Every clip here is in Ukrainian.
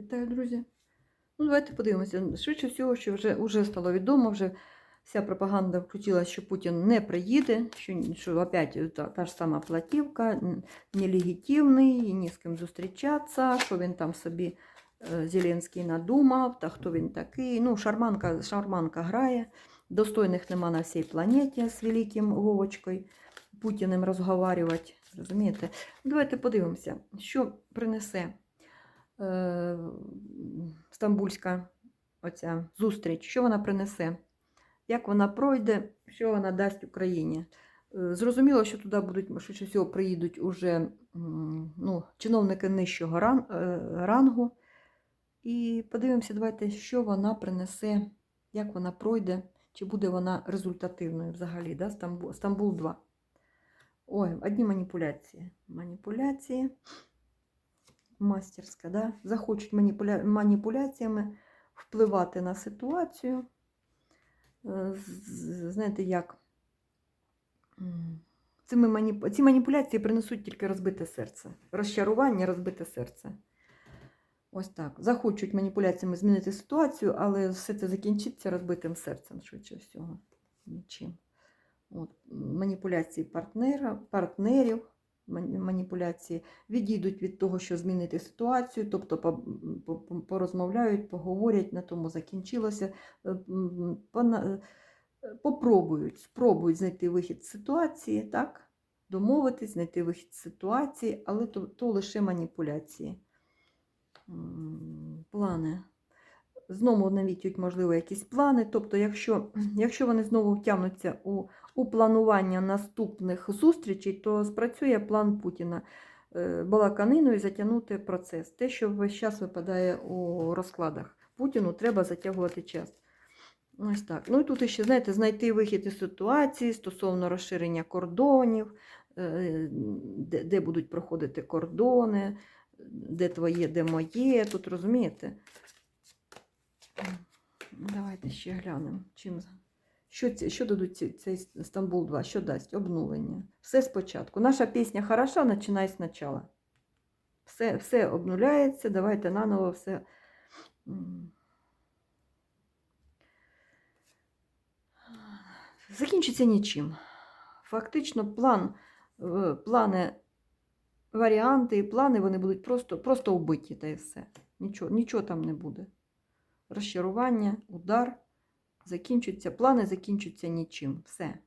Вітаю, друзі. Ну, давайте подивимося. Швидше всього, що вже, вже стало відомо, вже вся пропаганда включила, що Путін не приїде, що, що опять та, та ж сама платівка, нелегітимний, ні з ким зустрічатися, що він там собі е, Зеленський надумав, та хто він такий. Ну, шарманка, шарманка грає. Достойних нема на всій планеті з великим Вовочкою Путіним розговорювати. Розумієте? Давайте подивимося, що принесе е, стамбульська оця зустріч, що вона принесе, як вона пройде, що вона дасть Україні. Е, Зрозуміло, що туди будуть, швидше всього, приїдуть уже ну, чиновники нижчого е, рангу. І подивимося, давайте, що вона принесе, як вона пройде, чи буде вона результативною взагалі, да? Стамбул, Стамбул 2. Ой, одні маніпуляції. Маніпуляції мастерська, да? захочуть маніпуля... маніпуляціями впливати на ситуацію. Е, Знаєте, як? Цими маніп... Ці маніпуляції принесуть тільки розбите серце. Розчарування, розбите серце. Ось так. Захочуть маніпуляціями змінити ситуацію, але все це закінчиться розбитим серцем, швидше всього. Нічим. От. Маніпуляції партнера, партнерів, маніпуляції відійдуть від того, що змінити ситуацію, тобто по- по- по- порозмовляють, поговорять, на тому закінчилося. Е, е, Попробують, спробують знайти вихід з ситуації, так? домовитись, знайти вихід з ситуації, але то, то лише маніпуляції. Плани. Знову навіть, можливо, якісь плани. Тобто, якщо, якщо вони знову втягнуться у, у планування наступних зустрічей, то спрацює план Путіна е, балаканиною затягнути процес. Те, що весь час випадає у розкладах. Путіну треба затягувати час. Ось так. Ну і тут ще, знаєте, знайти вихід із ситуації стосовно розширення кордонів, е, де, де будуть проходити кордони, де твоє, де моє. Тут розумієте? Давайте ще глянемо. Чим, що, що дадуть цей Стамбул 2? Що дасть? Обнулення. Все спочатку. Наша пісня хороша, починай спочатку. Все, все обнуляється, давайте наново все. Закінчиться нічим. Фактично, план, плани, варіанти і плани вони будуть просто, просто убиті, та і все. Нічого, нічого там не буде. Розчарування, удар, закінчуються, плани закінчуються нічим. Все.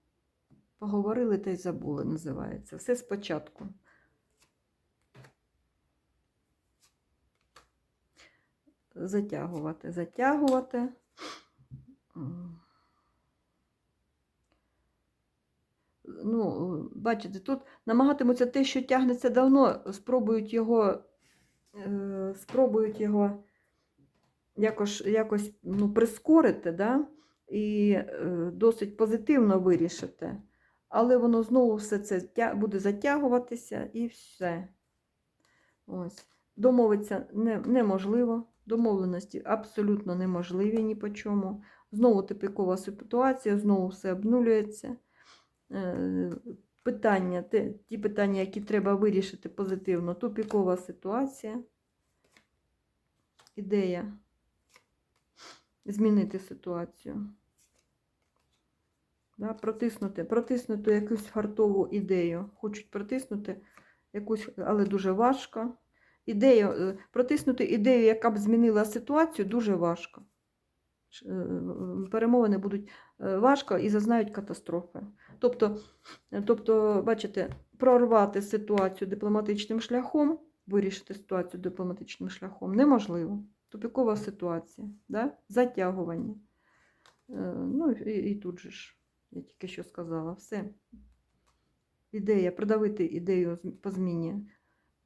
Поговорили та й забули, називається. Все спочатку. Затягувати, затягувати. Ну, бачите, тут намагатимуться те, що тягнеться давно, спробують його, е, спробують його якось, якось ну, прискорити, да? І е, досить позитивно вирішити. Але воно знову все це буде затягуватися і все. Ось. Домовитися не, неможливо. Домовленості абсолютно неможливі ні по чому. Знову типікова ситуація, знову все обнулюється. Е, Питання, ті питання, які треба вирішити позитивно, тупікова ситуація. Ідея змінити ситуацію. Да, протиснути, протиснути якусь фартову ідею. Хочуть протиснути якусь, але дуже важко. Ідею, е, протиснути ідею, яка б змінила ситуацію, дуже важко. Е, Перемовини будуть е, важко і зазнають катастрофи. Тобто, тобто, бачите, прорвати ситуацію дипломатичним шляхом, вирішити ситуацію дипломатичним шляхом неможливо. Тупікова ситуація, да? затягування. Е, Ну і, і тут же ж, я тільки що сказала, все. Ідея, продавити ідею по зміні,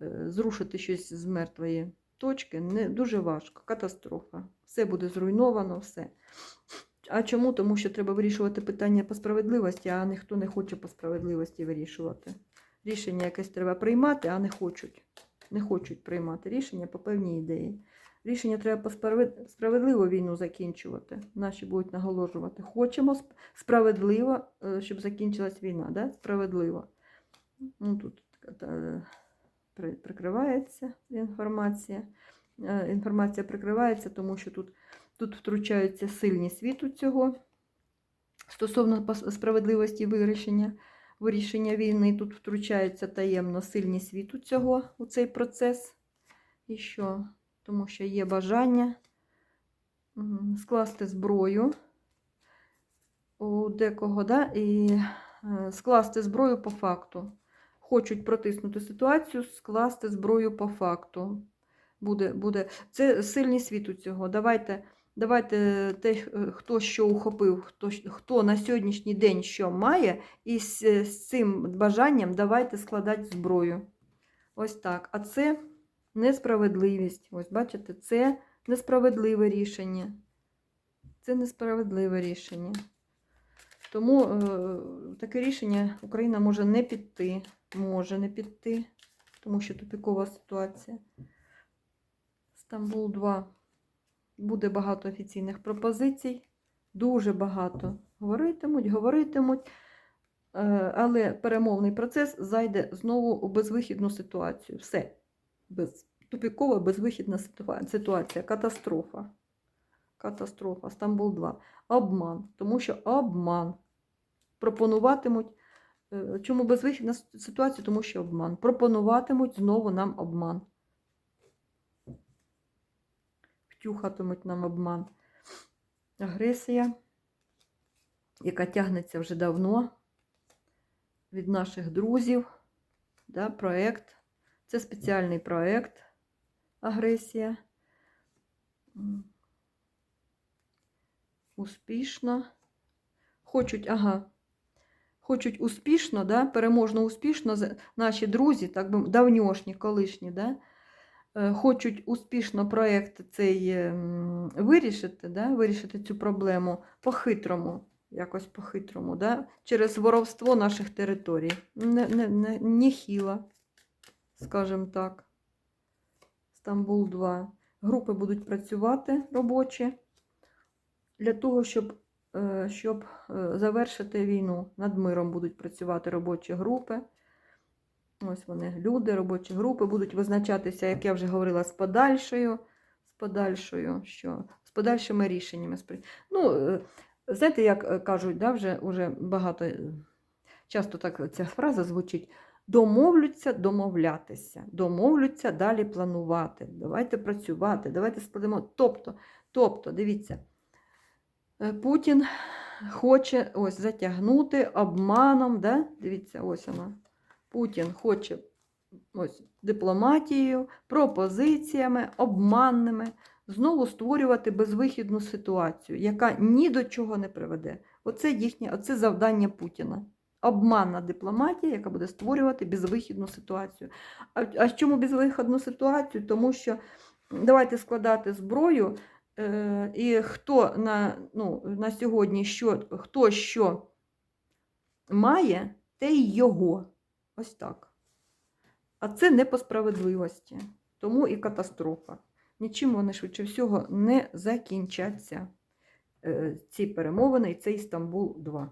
е, зрушити щось з мертвої точки не дуже важко. Катастрофа. Все буде зруйновано, все. А чому? Тому що треба вирішувати питання по справедливості, а ніхто не хоче по справедливості вирішувати. Рішення якесь треба приймати, а не хочуть. Не хочуть приймати рішення по певній ідеї. Рішення треба по справедливо війну закінчувати. Наші будуть наголошувати. Хочемо справедливо, е, щоб закінчилась війна. Да? Справедливо. Ну, тут прикривається інформація. е, інформація прикривається, тому що тут, тут втручаються сильні світу цього стосовно справедливості вирішення, вирішення війни. Тут втручається таємно сильні світу цього у цей процес. І що? Тому що є бажання скласти зброю у декого, да? і е, скласти зброю по факту. Хочуть протиснути ситуацію, скласти зброю по факту. Буде, буде. Це сильний світ у цього. Давайте, давайте те, е, хто що ухопив, хто, хто на сьогоднішній день що має, і з, з цим бажанням давайте складати зброю. Ось так. А це несправедливість. Ось бачите, це несправедливе рішення. Це несправедливе рішення. Тому е, таке рішення Україна може не піти. Може не піти, тому що тупікова ситуація. Стамбул 2. Буде багато офіційних пропозицій. Дуже багато. Говоритимуть, говоритимуть. Е, Але перемовний процес зайде знову у безвихідну ситуацію. Все. Без, тупікова, безвихідна ситуа- ситуація. Катастрофа. Катастрофа. Стамбул 2. Обман. Тому що обман. Пропонуватимуть. е, Чому безвихідна ситуація? Тому що обман. Пропонуватимуть знову нам обман. Втюхатимуть нам обман. Агресія, яка тягнеться вже давно від наших друзів. Да, проект. Це спеціальний проект. Агресія. Успішно. Хочуть, ага, хочуть успішно, да, переможно успішно, наші друзі, так би давньошні, колишні, да, е, хочуть успішно проєкт цей ем, вирішити, да, вирішити цю проблему по-хитрому, якось по-хитрому, да, через воровство наших територій. Не, не, не, нехіло, скажімо так. Стамбул 2. Групи будуть працювати робочі для того, щоб, е, щоб е, завершити війну. Над миром будуть працювати робочі групи. Ось вони, люди, робочі групи будуть визначатися, як я вже говорила, з подальшою, з подальшою, що, з подальшими рішеннями. Ну, е, знаєте, як кажуть, да, вже, вже багато, часто так ця фраза звучить. Домовляться домовлятися, домовляться далі планувати. Давайте працювати, давайте складемо. Тобто, тобто, дивіться, е, Путін хоче ось затягнути обманом, да? дивіться, ось вона. Путін хоче ось дипломатією, пропозиціями, обманними знову створювати безвихідну ситуацію, яка ні до чого не приведе. Оце їхнє, оце завдання Путіна. Обманна дипломатія, яка буде створювати безвихідну ситуацію. А, а чому безвихідну ситуацію? Тому що давайте складати зброю, е, і хто на, ну, на сьогодні що, хто що має, те й його. Ось так. А це не по справедливості. Тому і катастрофа. Нічим вони швидше всього не закінчаться. е, Ці перемовини і цей Стамбул 2.